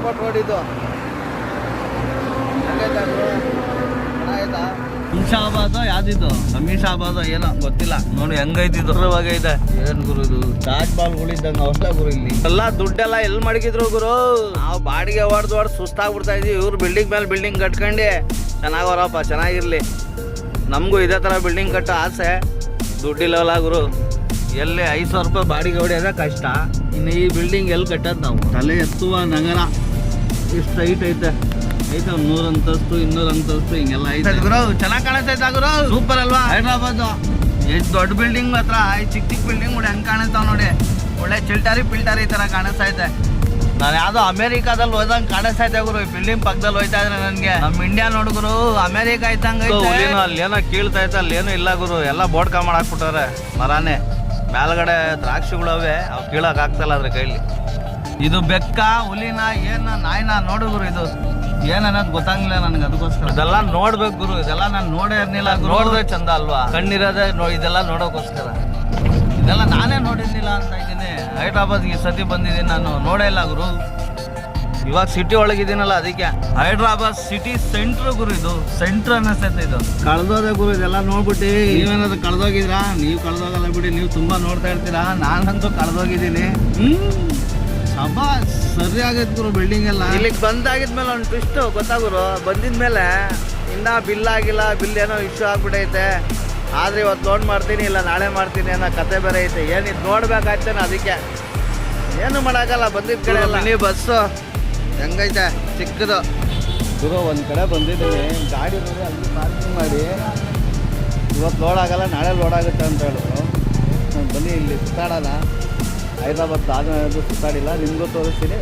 Airport road ಇದು. ಹಿಂಸಾಬಾದ ಯಾವ್ದಿದ್ದು ಸಮೀಷಾಬಾದ ಏನೋ ಗೊತ್ತಿಲ್ಲ. ನೋಡಿ ಹೆಂಗೈತಿ ಇದೆ. ಏನ್ ಗುರು ಇದು? ತಾಜ್ ಬಾಲ್ ಉಳಿದಂಗ ಅವಲ್ಲ ಗುರು ಇಲ್ಲಿ. ಎಲ್ಲ ದುಡ್ಡೆಲ್ಲ ಎಲ್ ಮಡಗಿದ್ರು ಗುರು? ನಾವು ಬಾಡಿಗೆ ಹೊಡೆದು ಹೊಡೆದು ಸುಸ್ತಾಗ್ಬಿಡ್ತಾ ಇದೀವಿ ಇವ್ರು ಬಿಲ್ಡಿಂಗ್ ಮೇಲೆ ಬಿಲ್ಡಿಂಗ್ ಕಟ್ಕೊಂಡು ಚೆನ್ನಾಗವ್ರಪ್ಪ ಚೆನ್ನಾಗಿರ್ಲಿ. ನಮಗೂ ಇದೇ ಥರ ಬಿಲ್ಡಿಂಗ್ ಕಟ್ಟೋ ಆಸೆ. ದುಡ್ಡಿಲ್ಲವಲ್ಲ ಗುರು. ಎಲ್ಲಿ ಐದು ಸಾವಿರ ರೂಪಾಯಿ ಬಾಡಿಗೆ ಹೊಡೆಯೋದೇ ಕಷ್ಟ. ಇನ್ನು ಈ ಬಿಲ್ಡಿಂಗ್ ಎಲ್ಲಿ ಕಟ್ಟೋದು ನಾವು? ತಲೆ ಎತ್ತುವ ನಗರ. ಇಷ್ಟು ಹೈಟ್ ಐತೆ. ಐತೆ ಒಂದು ನೂರು ಅಂತಸ್ತು ಇನ್ನೂರು ಅಂತಸ್ತು ಹಿಂಗೆಲ್ಲ ಐತೆ. ಗುರು ಚೆನ್ನಾಗಿ ಕಾಣಿಸ್ತೈತ ಗುರು? ಸೂಪರ್ ಅಲ್ವಾ? ಹೈದ್ರಾಬಾದ್. ಎಷ್ಟು ದೊಡ್ಡ ಬಿಲ್ಡಿಂಗ್ ಮಾತ್ರ. ಈ ಚಿಕ್ಕ ಚಿಕ್ಕ ಬಿಲ್ಡಿಂಗ್ ನೋಡಿ ಹೆಂಗ್ ಕಾಣಿಸ್ತಾವ ನೋಡಿ. ಒಳ್ಳೆ ಚಿಲ್ಟಾರಿ ಪಿಲ್ಟಾರಿ ತರ ಕಾಣಿಸ್ತಾ ಐತೆ. ನಾನು ಯಾವ್ದೋ ಅಮೆರಿಕಾದಲ್ಲಿ ಹೋದಂಗ್ ಕಾಣಿಸ್ತಾ ಇದ್ದೆ ಗುರು. ಈ ಬಿಲ್ಡಿಂಗ್ ಪಕ್ಕದಲ್ಲಿ ಹೋಯ್ತಾ ಇದ್ರೆ ನನ್ಗೆ. ನಮ್ ಇಂಡಿಯಾ ನೋಡುಗುರು ಅಮೆರಿಕ ಇದ್ದಂಗ ಅಲ್ಲಿ ಏನೋ ಕೀಳ್ತಾ ಐತೆ ಅಲ್ಲಿ ಏನೂ ಇಲ್ಲ ಗುರು. ಎಲ್ಲ ಬೋರ್ಡ್ ಕಾ ಮಾಡಾಕ್ಬಿಟ್ಟಾರೆ ಮರಾನೆ. ಮೇಲ್ಗಡೆ ದ್ರಾಕ್ಷಿಗಳವೆ ಅವ್. ಅವು ಕೀಳಕ್ ಆಗ್ತಲ್ಲ ಅದ್ರ ಕೈಲಿ. ಇದು ಬೆಕ್ಕ ಹುಲಿನ ಏನ ನಾಯಿನ ನೋಡು ಗುರು ಇದು. ಏನನ್ನೋದು ಗೊತ್ತಾಗ್ಲಿಲ್ಲ ನನಗೆ ಅದಕ್ಕೋಸ್ಕರ. ಇದೆಲ್ಲ ನೋಡ್ಬೇಕು ಗುರು ಇದೆಲ್ಲ ನಾನು ನೋಡೇ ಇರ್ಲಿಲ್ಲ ನೋಡಿದ್ರೆ ಚಂದ ಅಲ್ವಾ? ಕಣ್ಣಿರೋದೇ ನೋ ಇದೆಲ್ಲ ನೋಡೋಕ್ಕೋಸ್ಕರ ಇದೆಲ್ಲ ನಾನೇ ನೋಡಿರ್ಲಿಲ್ಲ ಅಂತ ಇದ್ದೀನಿ. ಹೈದ್ರಾಬಾದ್ಗೆ ಈ ಸತಿ ಬಂದಿದ್ದೀನಿ ನಾನು ನೋಡೇ ಇಲ್ಲ ಗುರು. ಇವಾಗ ಸಿಟಿ ಒಳಗಿದ್ದೀನಲ್ಲ ಅದಕ್ಕೆ. ಹೈದ್ರಾಬಾದ್ ಸಿಟಿ ಸೆಂಟ್ರ್ ಗುರು ಇದು. ಸೆಂಟ್ರ್ ಅನ್ನಿಸ್ತೈತೆ ಇದು. ಕಳ್ದೋದೆ ಗುರು ಇದೆಲ್ಲ ನೋಡ್ಬಿಟ್ಟು ನೀವೇನಾದ್ರು ಕಳ್ದೋಗಿದ್ರಾ ನೀವು ಕಳ್ದೋಗಲ್ಲ ಬಿಡಿ ನೀವು ತುಂಬಾ ನೋಡ್ತಾ ಇರ್ತೀರಾ? ನಾನಂತೂ ಕಳ್ದೋಗಿದ್ದೀನಿ. ಹ್ಮ್. ಸಭಾ ಸರಿ ಆಗೈತೆ ಗುರು ಬಿಲ್ಡಿಂಗ್ ಎಲ್ಲ. ಇಲ್ಲಿಗೆ ಬಂದಾಗಿದ್ಮೇಲೆ ಒಂದು ಟ್ವಿಸ್ಟ್ ಗೊತ್ತಾಗುರು ಬಂದಿದ್ಮೇಲೆ ಇನ್ನೂ ಬಿಲ್ ಆಗಿಲ್ಲ ಬಿಲ್ ಏನೋ ಇಶ್ಯೂ ಆಗಿಬಿಟ್ಟೈತೆ ಆದ್ರೆ ಇವತ್ತು ಲೋನ್ ಮಾಡ್ತೀನಿ ಇಲ್ಲ ನಾಳೆ ಮಾಡ್ತೀನಿ ಅನ್ನೋ ಕತೆ ಬೇರೆ ಐತೆ. ಏನಿದ್ ನೋಡ್ಬೇಕಾಯ್ತೇನೆ ಅದಕ್ಕೆ. ಏನು ಮಾಡಾಗಲ್ಲ ಬಂದಿದ್ದ ಕಡೆ ಎಲ್ಲ. ನೀವು ಬಸ್ಸು. ಹೆಂಗೈತೆ? ಚಿಕ್ಕದು. ಗುರು ಒಂದು ಕಡೆ ಬಂದಿದ್ದೀನಿ. ಗಾಡಿ ನೋಡಿ ಅಲ್ಲಿ ಪಾರ್ಕಿಂಗ್ ಮಾಡಿ. ಇವತ್ತು ಲೋಡ್ ಆಗಲ್ಲ ನಾಳೆ ಲೋಡ್ ಆಗುತ್ತೆ ಅಂತ ಹೇಳಿದ್ರು ನಾನು ಬನ್ನಿ ಇಲ್ಲಿ ಸುತ್ತಾಡೋಣ. ಹೈದ್ರಾಬಾದ್ ಅದು ಸುತ್ತಾಡಿಲ್ಲ. ನಿಮಗೂ ತೋರಿಸ್ತೀನಿ.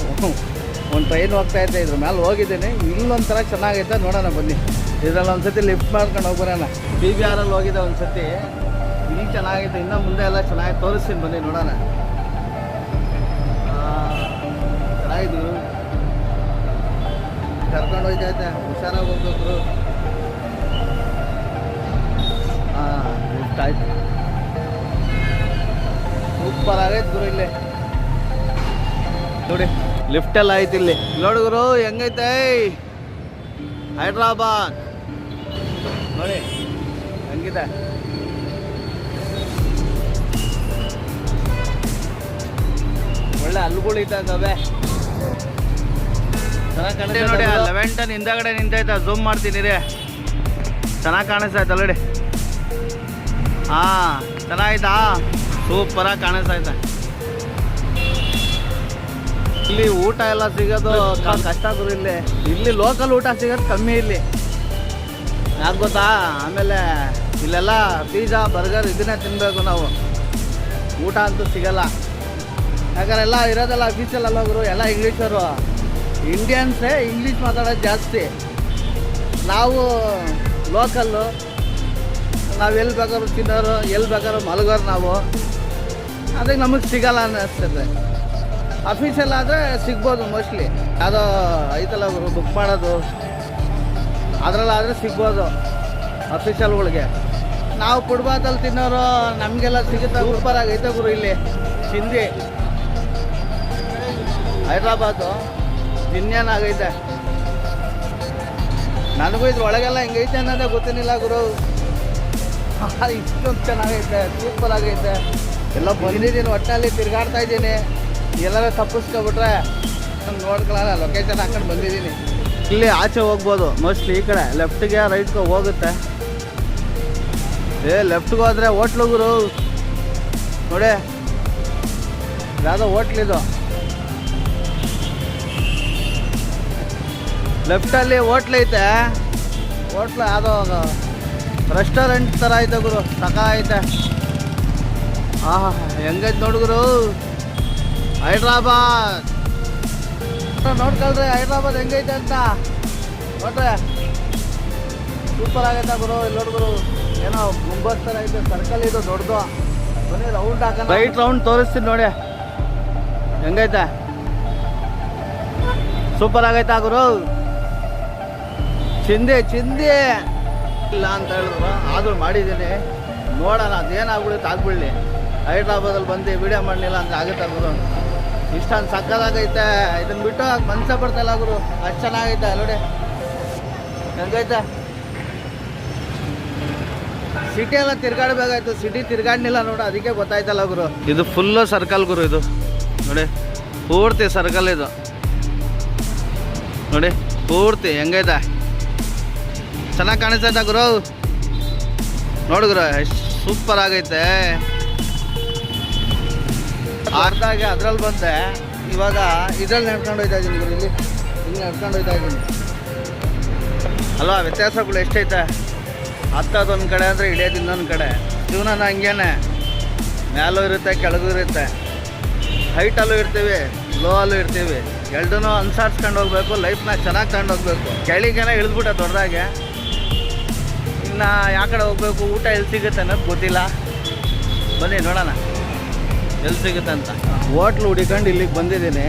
ಒಂದು ಟ್ರೈನ್ ಹೋಗ್ತಾ ಇದ್ದೆ, ಇದ್ರ ಮೇಲೆ ಹೋಗಿದ್ದೀನಿ. ಇಲ್ಲೊಂಥರ ಚೆನ್ನಾಗೈತೆ, ನೋಡೋಣ ಬನ್ನಿ. ಇದ್ರಲ್ಲಿ ಒಂದ್ಸತಿ ಲಿಫ್ಟ್ ಮಾಡ್ಕೊಂಡು ಹೋಗ್ಬರೋಣ. ಬಿ ಬಿ ಆರಲ್ಲಿ ಹೋಗಿದೆ ಒಂದ್ಸತಿ. ಇಲ್ಲಿ ಚೆನ್ನಾಗೈತೆ, ಇನ್ನೂ ಮುಂದೆ ಎಲ್ಲ ಚೆನ್ನಾಗಿ ತೋರಿಸ್ತೀನಿ ಬನ್ನಿ, ನೋಡೋಣ. ಚೆನ್ನಾಗಿದ್ರು ಕರ್ಕೊಂಡು ಹೋಯ್ತೈತೆ ಹುಷಾರಾಗಿ ಹೋಗ್ಬೇಕು. ಹಾಂ ಲಿಫ್ಟ್ ಆಯ್ತು ಸೂಪರ್ ಆಗೈತೆ ಗುರು ಇಲ್ಲಿ. ನೋಡಿ ಲಿಫ್ಟ್ ಎಲ್ಲ ಐತಿ ಇಲ್ಲಿ. ನೋಡಿ ಗುರು ಹೆಂಗೈತೆ? ಹೈದ್ರಾಬಾದ್. ನೋಡಿ ಹಂಗಿದೆ? ಒಳ್ಳೆ ಹಲ್ಲುಗಳು ಇದ್ದಾವೆ ಚೆನ್ನಾಗಿ ನೋಡಿ ಲೆವೆನ್ ಟನ್ ಹಿಂದಗಡೆ ನಿಂತೈತೆ ಝೂಮ್ ಮಾಡ್ತೀನಿ ರೀ. ಚೆನ್ನಾಗಿ ಕಾಣಿಸ್ತಾಯ್ತಲ್ಲ ಅಲ್ಲಡಿ ಹಾಂ ಚೆನ್ನಾಯ್ತಾ ಸೂಪರಾಗಿ ಇದೆ. ಇಲ್ಲಿ ಊಟ ಎಲ್ಲ ಸಿಗೋದು ಕಷ್ಟ ಗುರು ಇಲ್ಲಿ. ಇಲ್ಲಿ ಲೋಕಲ್ ಊಟ ಸಿಗೋದು ಕಮ್ಮಿ ಇಲ್ಲಿ. ಯಾಕೆ ಗೊತ್ತಾ? ಆಮೇಲೆ ಇಲ್ಲೆಲ್ಲ ಪಿಜ್ಜಾ ಬರ್ಗರ್ ಇದನ್ನೇ ತಿನ್ನಬೇಕು ನಾವು. ಊಟ ಅಂತೂ ಸಿಗಲ್ಲ. ಯಾಕಂದ್ರೆ ಎಲ್ಲ ಇರೋದೆಲ್ಲ ಬೀಚಲ್ಲ ಗುರು ಎಲ್ಲ ಇಂಗ್ಲೀಷರು. ಇಂಡಿಯನ್ಸೇ ಇಂಗ್ಲೀಷ್ ಮಾತಾಡೋದು ಜಾಸ್ತಿ. ನಾವು ಲೋಕಲ್ಲು ನಾವು ಎಲ್ಲಿ ಬೇಕಾದ್ರು ತಿನ್ನೋರು ಎಲ್ಲಿ ಬೇಕಾದ್ರು ಮಲಗೋರು ನಾವು. ಅದಕ್ಕೆ ನಮಗೆ ಸಿಗಲ್ಲ ಅನ್ನಿಸ್ತದೆ ಅಫೀಷಿಯಲ್ ಆದರೆ ಸಿಗ್ಬೋದು ಮೋಸ್ಟ್ಲಿ ಯಾವುದೋ ಐತಲ್ಲ ಬುಕ್ ಮಾಡೋದು. ಅದರಲ್ಲಾದರೆ ಸಿಗ್ಬೋದು ಅಫಿಷಿಯಲ್ಗಳಿಗೆ ನಾವು ಪುಡ್ಬಾತಲ್ಲಿ ತಿನ್ನೋರು ನಮಗೆಲ್ಲ ಸಿಗುತ್ತೆ ಸೂಪರ್ ಆಗೈತೆ ಗುರು ಇಲ್ಲಿ. ಹಿಂದಿ ಹೈದ್ರಾಬಾದು ಆಗೈತೆ? ನನಗೂ ಇದ್ರ ಒಳಗೆಲ್ಲ ಹೆಂಗೈತೆ ಅನ್ನೋದೇ ಗೊತ್ತಿರಲಿಲ್ಲ ಗುರು. ಇಷ್ಟೊಂದು ಚೆನ್ನಾಗೈತೆ ಸೂಪರ್ ಆಗೈತೆ. ಎಲ್ಲ ಬಂದಿದ್ದೀನಿ ಒಟ್ಟಿನಲ್ಲಿ ತಿರ್ಗಾಡ್ತಾ ಇದ್ದೀನಿ. ಎಲ್ಲರೂ ತಪ್ಪಿಸ್ಕೊಬಿಟ್ರೆ ನೋಡ್ಕೊಳ್ಳೋಣ ಲೊಕೇಶನ್ ಹಾಕೊಂಡು ಬಂದಿದ್ದೀನಿ. ಇಲ್ಲಿ ಆಚೆ ಹೋಗ್ಬೋದು. ಮೋಸ್ಟ್ಲಿ ಈ ಕಡೆ ಲೆಫ್ಟ್ಗೆ ರೈಟ್ಗೆ ಹೋಗುತ್ತೆ. ಏ ಲೆಫ್ಟ್ಗೆ ಹೋದರೆ ಹೋಟ್ಲು ಗುರು. ನೋಡಿ. ಯಾವುದೋ ಹೋಟ್ಲಿದು ಲೆಫ್ಟಲ್ಲಿ ಹೋಟ್ಲ್ ಐತೆ. ಹೋಟ್ಲು ಯಾವುದೋ ರೆಸ್ಟೋರೆಂಟ್ ಥರ ಐತೆ ಗುರು ಸಕ ಐತೆ. ಆಹಾ ಹೆಂಗೈತೆ ನೋಡುಗುರು ಹೈದ್ರಾಬಾದ್. ನೋಡ್ಕೊಳ್ರಿ ಹೈದ್ರಾಬಾದ್ ಹೆಂಗೈತೆ ಅಂತ. ನೋಡ್ರೆ ಸೂಪರ್ ಆಗೈತೆ ಗುರು ಇಲ್ಲಿ ನೋಡ್ಗುರು ಏನೋ ಗುಂಬಸ್ ಥರ ಐತೆ ಸರ್ಕಲ್ ಇದು ದೊಡ್ಡದು. ಬನ್ನಿ ರೌಂಡ್ ಹಾಕೋಣ. ರೈಟ್ ರೌಂಡ್ ತೋರಿಸ್ತೀನಿ ನೋಡಿ. ಹೆಂಗೈತೆ? ಸೂಪರ್ ಆಗೈತಾ ಗುರು? ಚಿಂದಿ ಚಿಂದಿ. ಇಲ್ಲ ಅಂತ ಹೇಳಿದ್ರು. ಆದ್ರೂ ಮಾಡಿದ್ದೀನಿ. ನೋಡೋಣ, ಅದೇನಾಗ್ಬಿಡುತ್ತೆ ಆಗ್ಬಿಡ್ಲಿ. ಹೈದ್ರಾಬಾದಲ್ಲಿ ಬಂದು ವಿಡಿಯೋ ಮಾಡಲಿಲ್ಲ ಅಂದರೆ ಆಗುತ್ತೆ ಗುರು ಇಷ್ಟೊಂದು ಸಕ್ಕದಾಗೈತೆ ಇದನ್ನು ಬಿಟ್ಟು ಮನಸ್ಸ ಬರ್ತಾಯಿಲ್ಲ ಗುರು. ಅಷ್ಟು ಚೆನ್ನಾಗೈತೆ, ನೋಡಿ. ಹೆಂಗೈತೆ? ಸಿಟಿ ಎಲ್ಲ ತಿರ್ಗಾಡ್ಬೇಕಾಯ್ತು ಸಿಟಿ ತಿರ್ಗಾಡ್ನಿಲ್ಲ ನೋಡು, ಅದಕ್ಕೆ ಗೊತ್ತಾಯ್ತಲ್ಲ ಗುರು. ಇದು ಫುಲ್ಲು ಸರ್ಕಲ್ ಗುರು ಇದು. ನೋಡಿ, ಪೂರ್ತಿ ಸರ್ಕಲ್ ಇದು. ನೋಡಿ, ಪೂರ್ತಿ ಹೆಂಗೈತೆ? ಚೆನ್ನಾಗಿ ಕಾಣಿಸ್ತೈತ ಗುರು. ನೋಡು ಗುರು ಸೂಪರ್ ಆಗೈತೆ. ಅರ್ಧಾಗೆ ಅದ್ರಲ್ಲಿ ಬಂದೆ. ಇವಾಗ ಇದ್ರಲ್ಲಿ ನಡ್ಕೊಂಡು ಹೋಯ್ತಾ ಇದ್ದೀನಿ ಇಲ್ಲಿ. ಹಿಂಗೆ ನಡ್ಕೊಂಡು ಹೋಯ್ತಾ ಇದ್ದೀನಿ ಅಲ್ವಾ, ವ್ಯತ್ಯಾಸಗಳು ಎಷ್ಟೈತೆ? ಹತ್ತದೊಂದು ಕಡೆ ಅಂದರೆ ಇಳಿಯೋದು ಇನ್ನೊಂದು ಕಡೆ. ಜೀವನನ ಹಂಗೇನೆ. ಮೇಲೂ ಇರುತ್ತೆ, ಕೆಳಗೂ ಇರುತ್ತೆ. ಹೈಟಲ್ಲೂ ಇರ್ತೀವಿ ಲೋ ಅಲ್ಲೂ ಇರ್ತೀವಿ. ಎರಡನ್ನೂ ಅನ್ಸಾರಿಸ್ಕೊಂಡು ಹೋಗ್ಬೇಕು ಲೈಫ್ನ ಚೆನ್ನಾಗಿ ತಗೊಂಡು ಹೋಗ್ಬೇಕು ಕೆಳಿಗೆನ ಇಳಿದ್ಬಿಟ್ಟೆ ದೊಡ್ಡದಾಗೆ ಇನ್ನು ಯಾವ ಕಡೆ ಹೋಗ್ಬೇಕು, ಊಟ ಎಲ್ಲಿ ಸಿಗುತ್ತೆ ಅನ್ನೋದು ಗೊತ್ತಿಲ್ಲ. ಬನ್ನಿ, ನೋಡೋಣ. ಎಲ್ಲಿ ಸಿಗುತ್ತೆ ಅಂತ? ಹೋಟ್ಲು ಹುಡಿಕೊಂಡು ಇಲ್ಲಿಗೆ ಬಂದಿದ್ದೀನಿ.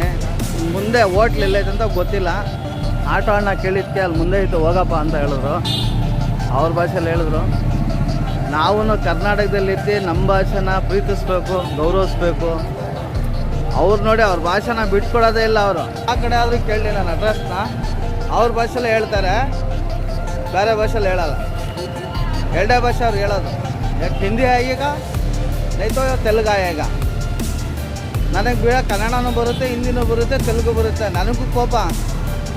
ಮುಂದೆ ಹೋಟ್ಲ್ ಎಲ್ಲೈತೆ ಅಂತ ಗೊತ್ತಿಲ್ಲ. ಆಟೋ ಅಣ್ಣ ಕೇಳಿದ್ಕೆ ಅಲ್ಲಿ ಮುಂದೆ ಇತ್ತು, ಹೋಗಪ್ಪ ಅಂತ ಹೇಳಿದ್ರು. ಅವ್ರ ಭಾಷೆಯಲ್ಲಿ ಹೇಳಿದ್ರು. ನಾವು ಕರ್ನಾಟಕದಲ್ಲಿದ್ದು ನಮ್ಮ ಭಾಷೆನ ಪ್ರೀತಿಸ್ಬೇಕು, ಗೌರವಿಸ್ಬೇಕು. ಅವ್ರು ನೋಡಿ ಅವ್ರ ಭಾಷೆನ ಬಿಟ್ಕೊಡೋದೇ ಇಲ್ಲ ಅವರು. ಆ ಕಡೆ ಆದರೂ ಕೇಳಿ ನಾನು ಅಡ್ರೆಸ್ನ ಅವ್ರ ಭಾಷೆಲ್ಲೇ ಹೇಳ್ತಾರೆ. ಬೇರೆ ಭಾಷೆಲಿ ಹೇಳಲ್ಲ. ಎರಡೇ ಭಾಷೆ ಅವ್ರು ಹೇಳೋದು. ಯಾಕೆ ಹಿಂದಿ ಆಗೀಗ ನೈತೋ ತೆಲುಗು ಈಗ? ನನಗೆ ಬೀಳ ಕನ್ನಡನೂ ಬರುತ್ತೆ, ಹಿಂದಿನೂ ಬರುತ್ತೆ, ತೆಲುಗು ಬರುತ್ತೆ. ನನಗೂ ಕೋಪ.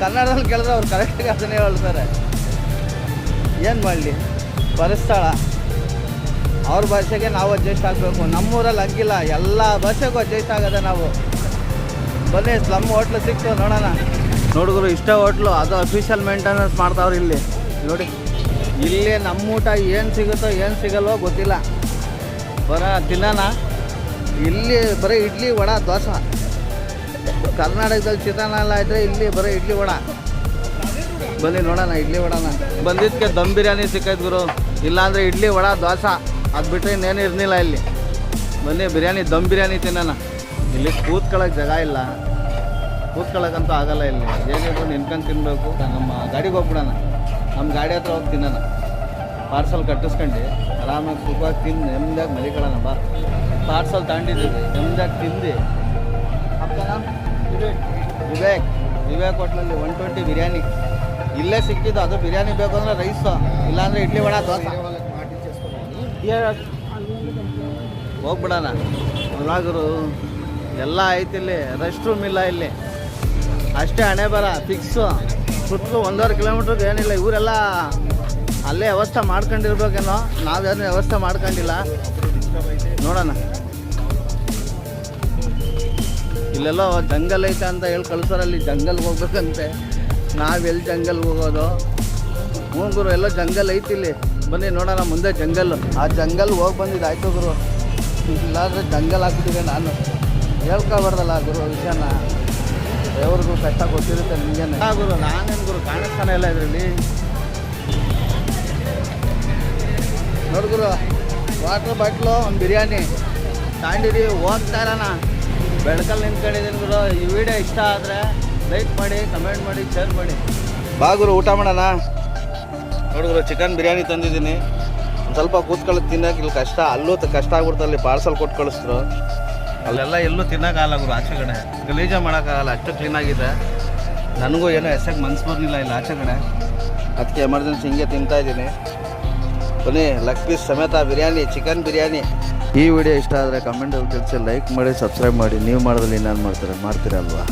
ಕನ್ನಡದಲ್ಲಿ ಕೇಳಿದ್ರೆ ಅವ್ರು ಕರೆಕ್ಟಾಗಿ ಅದನ್ನೇ ಹೇಳ್ತಾರೆ. ಏನು ಮಾಡಲಿ? ಪರಿಸ್ಥಳ. ಅವ್ರ ಭಾಷೆಗೆ ನಾವು ಅಡ್ಜಸ್ಟ್ ಆಗಬೇಕು. ನಮ್ಮೂರಲ್ಲಿ ಹಂಗಿಲ್ಲ. ಎಲ್ಲ ಭಾಷೆಗೂ ಅಡ್ಜಸ್ಟ್ ಆಗೋದೆ ನಾವು. ಬನ್ನಿ ಸ್ಲಮ್ ಹೋಟ್ಲು ಸಿಕ್ತು ನೋಡೋಣ. ನೋಡಿದ್ರು ಇಷ್ಟ ಹೋಟ್ಲು ಅದು ಅಫಿಷಿಯಲ್ ಮೇಂಟೆನೆನ್ಸ್ ಮಾಡ್ತಾವ್ರು ಇಲ್ಲಿ. ನೋಡಿ, ಇಲ್ಲಿ ನಮ್ಮ ಊಟ ಏನು ಸಿಗುತ್ತೋ ಏನು ಸಿಗಲ್ವೋ ಗೊತ್ತಿಲ್ಲ. ಬರ, ತಿನ್ನೋಣ. ಇಲ್ಲಿ ಬರೀ ಇಡ್ಲಿ ವಡ, ದೋಸೆ. ಕರ್ನಾಟಕದಲ್ಲಿ ಚಿತ್ರಾನ್ನ ಇದ್ರೆ ಇಲ್ಲಿ ಬರೀ ಇಡ್ಲಿ ವಡ. ಬನ್ನಿ ನೋಡೋಣ ಇಡ್ಲಿ ವಡನ. ಬಂದಿದ್ದಕ್ಕೆ ದಮ್ ಬಿರಿಯಾನಿ ಸಿಕ್ಕೈತೆ ಗುರು. ಇಲ್ಲಾಂದರೆ ಇಡ್ಲಿ ವಡ, ದೋಸೆ. ಅದು ಬಿಟ್ಟರೆ ಇನ್ನೇನು ಇರಲಿಲ್ಲ ಇಲ್ಲಿ. ಬನ್ನಿ ಬಿರಿಯಾನಿ, ದಮ್ ಬಿರಿಯಾನಿ ತಿನ್ನೋಣ. ಇಲ್ಲಿ ಕೂತ್ಕೊಳ್ಳೋಕೆ ಜಾಗ ಇಲ್ಲ. ಕೂತ್ಕೊಳ್ಳೋಕ್ಕಂತೂ ಆಗಲ್ಲ ಇಲ್ಲಿ. ಏನಿದ್ರು ನಿನ್ಕೊಂಡು ತಿನ್ನಬೇಕು ನಮ್ಮ ಗಾಡಿಗೆ ಹೋಗ್ಬಿಡೋಣ. ನಮ್ಮ ಗಾಡಿ ಹತ್ರ ಹೋಗಿ ತಿನ್ನೋಣ. ಪಾರ್ಸಲ್ ಕಟ್ಟಿಸ್ಕೊಂಡು. ಆರಾಮಾಗಿ ಸುಖವಾಗಿ ತಿಂದು ನೆಮ್ಮದಿಯಾಗಿ ಮಲಿಕೊಳ್ಳೋಣ ಬಾ. ಪಾರ್ಸಲ್ ತಗೊಂಡಿದ್ದೀವಿ. ನೆಮ್ಮದಿಯಾಗಿ ತಿಂದು. ವಿವೇಕ್. ವಿವೇಕ್. ಹೋಟ್ಲಲ್ಲಿ ಒನ್ ಟ್ವೆಂಟಿ ಬಿರಿಯಾನಿ. ಇಲ್ಲೇ ಸಿಕ್ಕಿದ್ದು ಅದು ಬಿರಿಯಾನಿ ಬೇಕು ಅಂದರೆ ರೈಸು ಇಲ್ಲಾಂದರೆ ಇಡ್ಲಿ ವಡ ದೋಸೆ. ಹೋಗ್ಬಿಡೋಣ. ಒಳಗರು ಎಲ್ಲ ಐತಿ ಇಲ್ಲಿ. ರೆಸ್ಟ್ ರೂಮ್ ಇಲ್ಲ ಇಲ್ಲಿ. ಅಷ್ಟೇ ಹಣೆ ಬರ ಫಿಕ್ಸು ಸುತ್ತಲೂ ಒಂದೂವರೆ ಕಿಲೋಮೀಟ್ರಿಗೆ ಏನಿಲ್ಲ. ಇವರೆಲ್ಲ ಅಲ್ಲೇ ವ್ಯವಸ್ಥೆ ಮಾಡ್ಕೊಂಡಿರ್ಬೇಕೇನೋ? ನಾವೇನು ವ್ಯವಸ್ಥೆ ಮಾಡ್ಕೊಂಡಿಲ್ಲ. ನೋಡೋಣ. ಇಲ್ಲೆಲ್ಲೋ ಜಂಗಲ್ ಐತೆ ಅಂತ ಹೇಳಿ ಕಳ್ಸೋರಲ್ಲಿ ಜಂಗಲ್ಗೆ ಹೋಗ್ಬೇಕಂತೆ. ನಾವೆಲ್ಲಿ ಜಂಗಲ್ಗೆ ಹೋಗೋದು? ಹ್ಞೂ ಗುರು, ಎಲ್ಲ ಜಂಗಲ್ ಐತಿ ಇಲ್ಲಿ. ಬನ್ನಿ ನೋಡೋಣ ಮುಂದೆ ಜಂಗಲ್. ಆ ಜಂಗಲ್ ಹೋಗಿ ಬಂದಿದ್ದು ಆಯ್ತು ಗುರು. ಇಲ್ಲಾಂದ್ರೆ ಜಂಗಲ್ ಹಾಕ್ಬಿಟ್ಟಿದೆ ನಾನು. ಹೇಳ್ಕೊಬಾರ್ದಲ್ಲ ಗುರು ವಿಷಯನ. ದೇವ್ರಿಗೂ ಕಷ್ಟ ಗೊತ್ತಿರುತ್ತೆ ನಿಮಗೇನೆ ಗುರು, ನಾನೇನು ಗುರು, ಕಾಣಿಸ್ತಾನೆ ಇಲ್ಲ ಇದರಲ್ಲಿ. ನೋಡು ಗುರು ವಾಟ್ರ್ ಬಾಟ್ಲು ಒಂದು ಬಿರಿಯಾನಿ. ತಾಂಡಿರಿ, ಹೋಗ್ತಾ ಇರೋಣ. ಬೆಳಕಲ್ಲಿ ನಿಂತ್ಕೊಂಡಿದ್ದೀನಿ ಗುರು. ಈ ವಿಡಿಯೋ ಇಷ್ಟ ಆದರೆ ಲೈಕ್ ಮಾಡಿ ಕಮೆಂಟ್ ಮಾಡಿ ಶೇರ್ ಮಾಡಿ. ಬಾ ಗುರು, ಊಟ ಮಾಡೋಣ. ನೋಡಿದ್ರು ಚಿಕನ್ ಬಿರಿಯಾನಿ ತಂದಿದ್ದೀನಿ. ಸ್ವಲ್ಪ ಕೂತ್ಕೊಳ್ಳೋದು ತಿನ್ನೋಕೆ ಇಲ್ಲಿ ಕಷ್ಟ. ಅಲ್ಲೂ ಕಷ್ಟ ಆಗ್ಬಿಡ್ತು ಅಲ್ಲಿ ಪಾರ್ಸಲ್ ಕೊಟ್ಟು ಕಳಿಸಿದ್ರು ಅಲ್ಲೆಲ್ಲ ಎಲ್ಲೂ ತಿನ್ನೋಕ್ಕಾಗಲ್ಲ ಗುರು, ಆಚೆ ಕಡೆ. ಗಲೀಜೆ ಮಾಡೋಕ್ಕಾಗಲ್ಲ ಅಷ್ಟು ಕ್ಲೀನಾಗಿದೆ ನನಗೂ ಏನೋ ಎಸ್ಸಾಗಿ ಮನ್ಸು ಬರಲಿಲ್ಲ ಇಲ್ಲಿ ಆಚೆ ಕಡೆ. ಅದಕ್ಕೆ ಎಮರ್ಜೆನ್ಸಿ ಹಿಂಗೆ ತಿಂತಾ ಇದ್ದೀನಿ. ಬನ್ನಿ ಲೆಗ್ ಪೀಸ್ ಸಮೇತ ಬಿರಿಯಾನಿ ಚಿಕನ್ ಬಿರಿಯಾನಿ. ಈ ವಿಡಿಯೋ ಇಷ್ಟ ಆದರೆ ಕಮೆಂಟಲ್ಲಿ ತಿಳಿಸಿ ಲೈಕ್ ಮಾಡಿ ಸಬ್ಸ್ಕ್ರೈಬ್ ಮಾಡಿ. ನೀವು ಮಾಡಿದ್ರೆ ನಾನು ಮಾಡ್ತಾರೆ? ಮಾಡ್ತೀರಲ್ವಾ